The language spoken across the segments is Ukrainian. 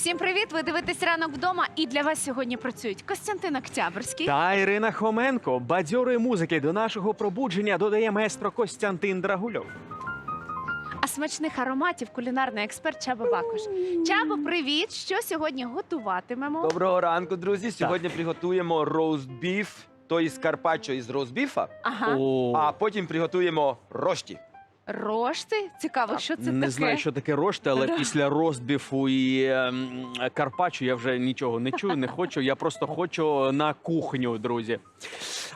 Всім привіт! Ви дивитесь ранок вдома. І для вас сьогодні працюють Костянтин Октябрьський. Та Ірина Хоменко бадьорої музики до нашого пробудження додає маестро Костянтин Драгульов. А смачних ароматів кулінарний експерт Чаба Бакуш. Чабо, привіт! Що сьогодні готуватимемо? Доброго ранку, друзі. Сьогодні приготуємо роуст-біф, то із карпаччо із роуст-біфа, Ага, а потім приготуємо рошті. Рошти. Цікаво, що це не таке. знаю, що таке рошти, але після розбіфу і ем, карпаччо я вже нічого не чую, не хочу. Я просто хочу на кухню, друзі.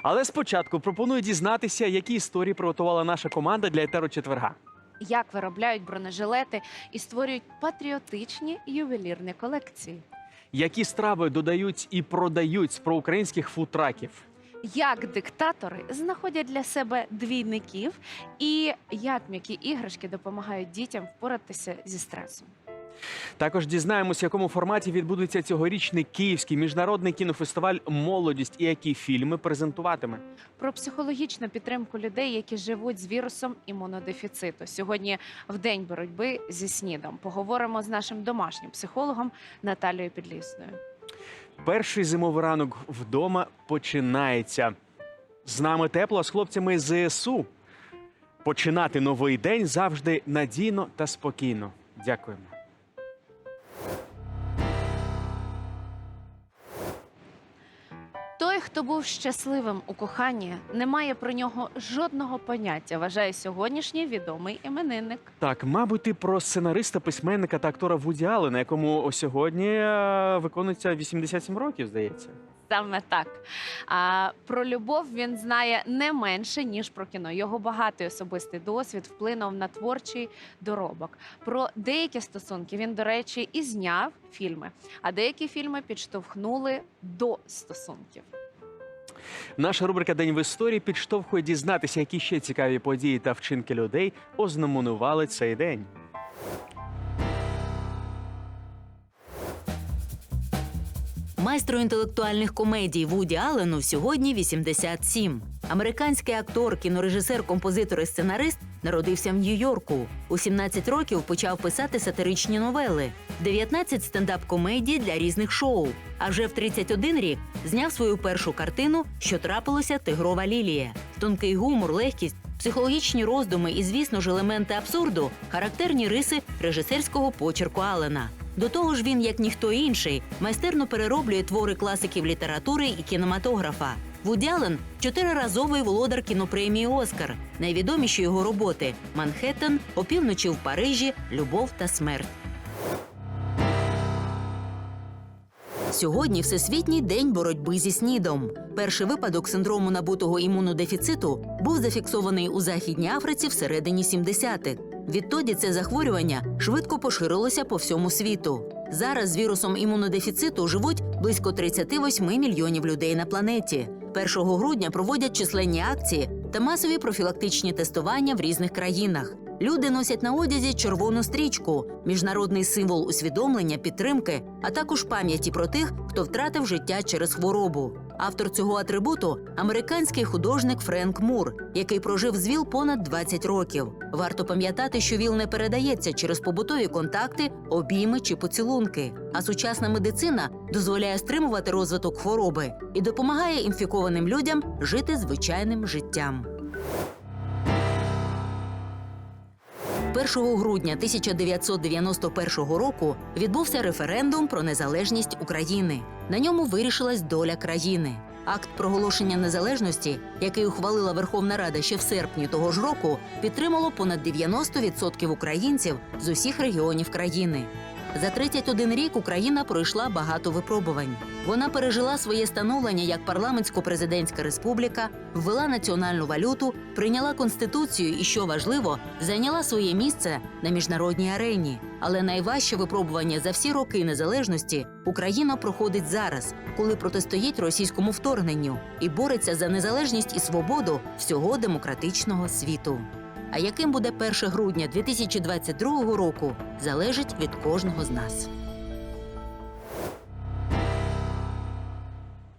Але спочатку пропоную дізнатися, які історії приготувала наша команда для етеру четверга. Як виробляють бронежилети і створюють патріотичні ювелірні колекції. Які страви додають і продають з проукраїнських футраків? Як диктатори знаходять для себе двійників, і як м'які іграшки допомагають дітям впоратися зі стресом. Також дізнаємося, в якому форматі відбудеться цьогорічний київський міжнародний кінофестиваль Молодість і які фільми презентуватиме. Про психологічну підтримку людей, які живуть з вірусом імунодефіциту. Сьогодні в день боротьби зі снідом. Поговоримо з нашим домашнім психологом Наталією Підлісною. Перший зимовий ранок вдома починається. З нами тепло, з хлопцями ЗСУ. Починати новий день завжди надійно та спокійно. Дякуємо. Той, хто був щасливим у коханні, не має про нього жодного поняття. Вважає сьогоднішній відомий іменинник. Так, мабуть, ти про сценариста, письменника та актора Вуді Аллена, якому сьогодні е, виконується 87 років, здається. Саме так. А про любов він знає не менше ніж про кіно. Його багатий особистий досвід вплинув на творчий доробок. Про деякі стосунки він, до речі, і зняв фільми, а деякі фільми підштовхнули до стосунків. Наша рубрика День в історії підштовхує дізнатися, які ще цікаві події та вчинки людей ознаменували цей день. Майстру інтелектуальних комедій Вуді Аллену сьогодні 87. Американський актор, кінорежисер, композитор і сценарист народився в Нью-Йорку. У 17 років почав писати сатиричні новели, 19 стендап-комедій для різних шоу. А вже в 31 рік зняв свою першу картину, що трапилося Тигрова лілія. Тонкий гумор, легкість, психологічні роздуми і, звісно ж, елементи абсурду характерні риси режисерського почерку Аллена. До того ж, він, як ніхто інший, майстерно перероблює твори класиків літератури і кінематографа. Вуді Аллен – чотириразовий володар кінопремії Оскар. Найвідоміші його роботи Манхеттен, опівночі в Парижі, Любов та смерть. Сьогодні Всесвітній день боротьби зі снідом. Перший випадок синдрому набутого імунодефіциту був зафіксований у Західній Африці всередині 70-х. Відтоді це захворювання швидко поширилося по всьому світу. Зараз з вірусом імунодефіциту живуть близько 38 мільйонів людей на планеті. 1 грудня проводять численні акції та масові профілактичні тестування в різних країнах. Люди носять на одязі червону стрічку, міжнародний символ усвідомлення, підтримки, а також пам'яті про тих, хто втратив життя через хворобу. Автор цього атрибуту американський художник Френк Мур, який прожив з ВІЛ понад 20 років. Варто пам'ятати, що ВІЛ не передається через побутові контакти, обійми чи поцілунки. А сучасна медицина дозволяє стримувати розвиток хвороби і допомагає інфікованим людям жити звичайним життям. 1 грудня 1991 року відбувся референдум про незалежність України. На ньому вирішилась доля країни. Акт проголошення незалежності, який ухвалила Верховна Рада ще в серпні того ж року, підтримало понад 90% українців з усіх регіонів країни. За 31 рік Україна пройшла багато випробувань. Вона пережила своє становлення як парламентсько-президентська республіка, ввела національну валюту, прийняла конституцію і, що важливо, зайняла своє місце на міжнародній арені. Але найважче випробування за всі роки незалежності Україна проходить зараз, коли протистоїть російському вторгненню і бореться за незалежність і свободу всього демократичного світу. А яким буде 1 грудня 2022 року, залежить від кожного з нас.